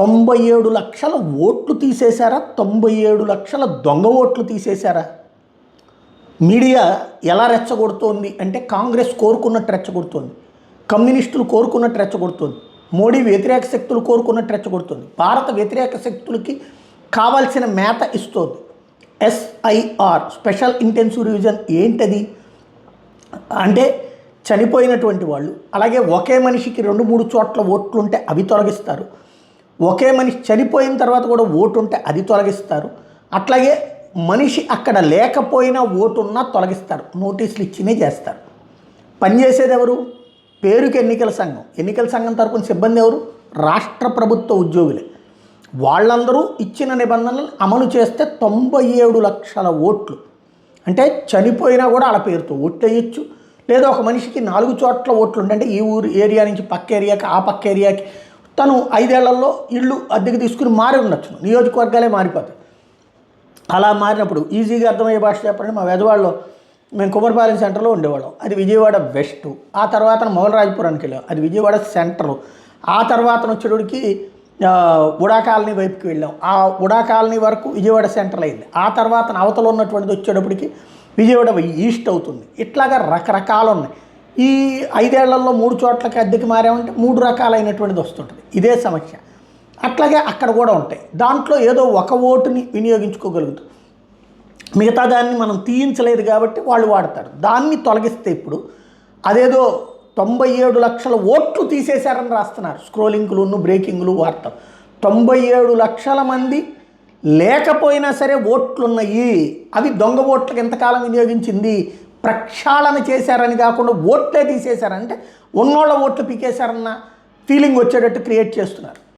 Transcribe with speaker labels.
Speaker 1: తొంభై ఏడు లక్షల ఓట్లు తీసేశారా? తొంభై ఏడు లక్షల దొంగ ఓట్లు తీసేశారా? మీడియా ఎలా రెచ్చగొడుతోంది అంటే కాంగ్రెస్ కోరుకున్నట్టు రెచ్చగొడుతోంది. కమ్యూనిస్టులు కోరుకున్నట్టు రెచ్చగొడుతోంది. మోడీ వ్యతిరేక శక్తులు కోరుకున్నట్టు రెచ్చగొడుతుంది. భారత వ్యతిరేక శక్తులకి కావాల్సిన మేత ఇస్తుంది. ఎస్ఐఆర్ స్పెషల్ ఇంటెన్సివ్ రివిజన్ ఏంటది? అంటే చనిపోయినటువంటి వాళ్ళు అలాగే ఒకే మనిషికి రెండు మూడు చోట్ల ఓట్లు ఉంటే అవి తొలగిస్తారు. ఒకే మనిషి చనిపోయిన తర్వాత కూడా ఓటు ఉంటే అది తొలగిస్తారు. అట్లాగే మనిషి అక్కడ లేకపోయినా ఓటున్నా తొలగిస్తారు. నోటీసులు ఇచ్చినే చేస్తారు. పనిచేసేది ఎవరు? పేరుకి ఎన్నికల సంఘం. ఎన్నికల సంఘం తరపున సిబ్బంది ఎవరు? రాష్ట్ర ప్రభుత్వ ఉద్యోగులే. వాళ్ళందరూ ఇచ్చిన నిబంధనలు అమలు చేస్తే తొంభై ఏడు లక్షల ఓట్లు. అంటే చనిపోయినా కూడా వాళ్ళ పేరుతో ఓట్లు వేయచ్చు. లేదా ఒక మనిషికి నాలుగు చోట్ల ఓట్లు ఉంటే అంటే ఈ ఊరు ఏరియా నుంచి పక్క ఏరియాకి ఆ పక్క ఏరియాకి తను ఐదేళ్ళలో ఇల్లు అద్దెకి తీసుకుని మారి ఉండొచ్చు. నియోజకవర్గాలే మారిపోతాయి. అలా మారినప్పుడు ఈజీగా అర్థమయ్యే భాష చెప్పండి మా వెదవాడలో మేము కుమరపాలెం సెంటర్లో ఉండేవాళ్ళం. అది విజయవాడ వెస్ట్. ఆ తర్వాత మొగలరాజపురానికి వెళ్ళాం. అది విజయవాడ సెంటర్. ఆ తర్వాత వచ్చేటికి ఉడా కాలనీ వైపుకి వెళ్ళాం. ఆ ఉడా కాలనీ వరకు విజయవాడ సెంటర్ అయింది. ఆ తర్వాత అవతల ఉన్నటువంటిది వచ్చేటప్పటికి విజయవాడ ఈస్ట్ అవుతుంది. ఇట్లాగా రకరకాలు ఉన్నాయి ఈ ఐదేళ్ళలో మూడు చోట్లకి అద్దెకి మారామంటే మూడు రకాలైనటువంటిది వస్తుంటుంది. ఇదే సమస్య. అట్లాగే అక్కడ కూడా ఉంటాయి. దాంట్లో ఏదో ఒక ఓటుని వినియోగించుకోగలుగుతాం. మిగతా దాన్ని మనం తీయించలేదు కాబట్టి వాళ్ళు వాడతారు. దాన్ని తొలగిస్తే ఇప్పుడు అదేదో తొంభై ఏడు లక్షల ఓట్లు తీసేశారని రాస్తున్నారు. స్క్రోలింగ్లు బ్రేకింగ్లు వార్త తొంభై ఏడు లక్షల మంది లేకపోయినా సరే ఓట్లున్నాయి. అవి దొంగ ఓట్లకు ఎంతకాలం వినియోగించింది? ప్రక్షాళన చేశారని కాకుండా ఓట్లే తీసేశారంటే ఉన్నోళ్ళ ఓట్లు పీకేశారన్న ఫీలింగ్ వచ్చేటట్టు క్రియేట్ చేస్తున్నారు.